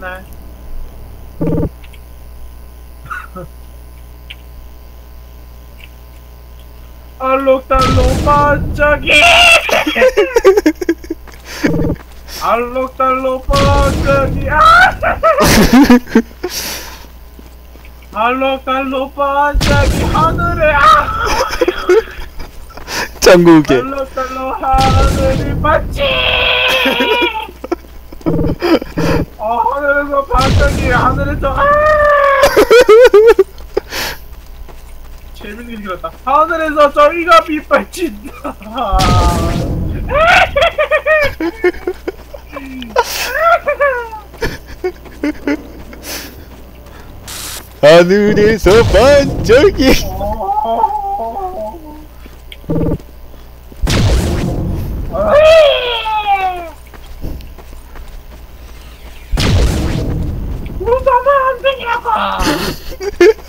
날. 알록달록 반짝이! 알록달록 반짝이! 아! 알록달록 반짝이 하늘에! 아! 장국에 알록달록 하늘이 반짝이 어 하늘에서 반짝이 하늘에서 아! 재밌는 게 들었다. 하늘에서 저희가 빛발친다. 하늘에서 반짝이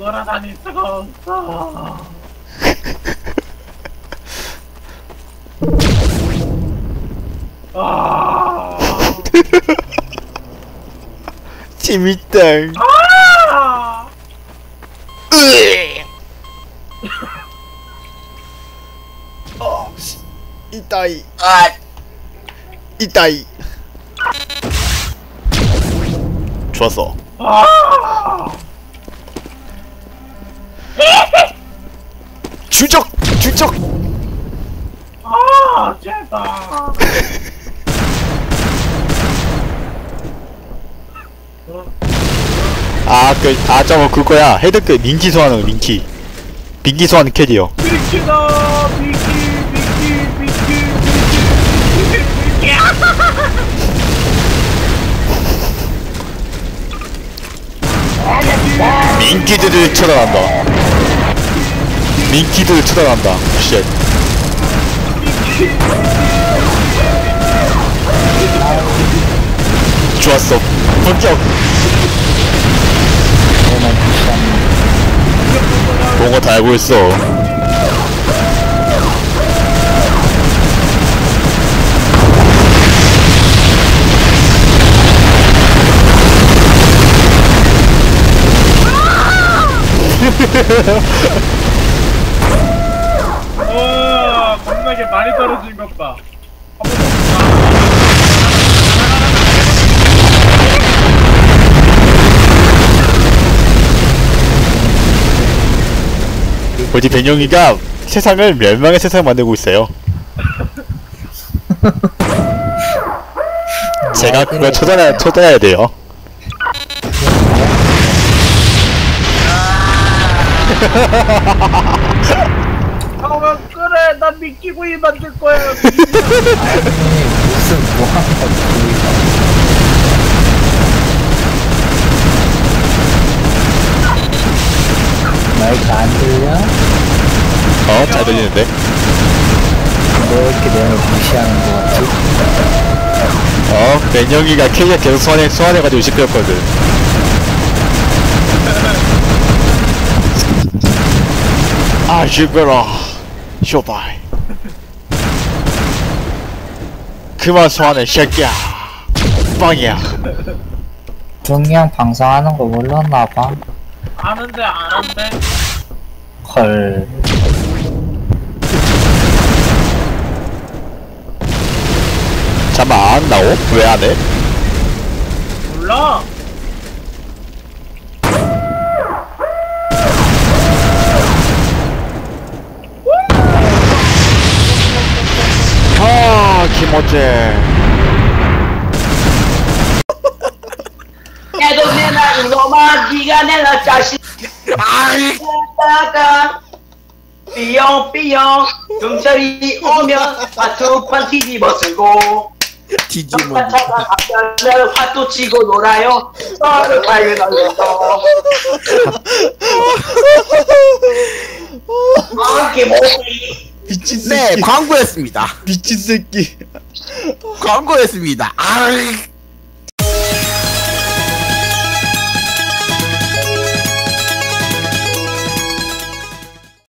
돌아다닐 수가 없어. 아, 재밌다. 아, 어, 씨. 이따이 이따 이 좋았어. 아, 주적! 주적! 아, 제발. 아 그 아 저거 그거야. 헤드 그 민키 소환하는 거, 민키 민키 소환하는 캐리어 미키다, 미키, 미키, 미키, 미키, 미키. 민키들을 쳐다난다 민키들을 쳐다난다. 쉣. 좋았어. 본격. 뭔가 다 알고 있어. 와, 겁나게 많이 떨어진 것 봐. 우리 변영이가 세상을 멸망의 세상 만들고 있어요. 제가 그걸 찾아야, 찾아야 돼요. 아, 나 미키 구이 만들 거야. 무슨 뭐하는? 마이크 안 들려? 어? 잘 들리는데? 왜 이렇게 내가 무시하는 거 같지? 어? 변영이가 캐리어 계속 소환해, 소환해가지고 시끄럽거든 아 시끄러 쇼바이 그만 소환해 새끼야 빵이야 형 방송하는 거 몰랐나 봐. 아는데, 아는데. 헐. 잠깐 안 나오? 왜안 해? 몰라. 김어재 애도 내나 이놈아 니가 내나 자식 다가 삐용 삐용 경찰이 오면 마투판 뒤집어 쓰고 뒤집어. 찾아가면 화도 치고 놀아요. 너를 발견하면서. 아, 김호기. 미친 네, 새끼 광고였습니다. 미친 새끼 광고였습니다. 아,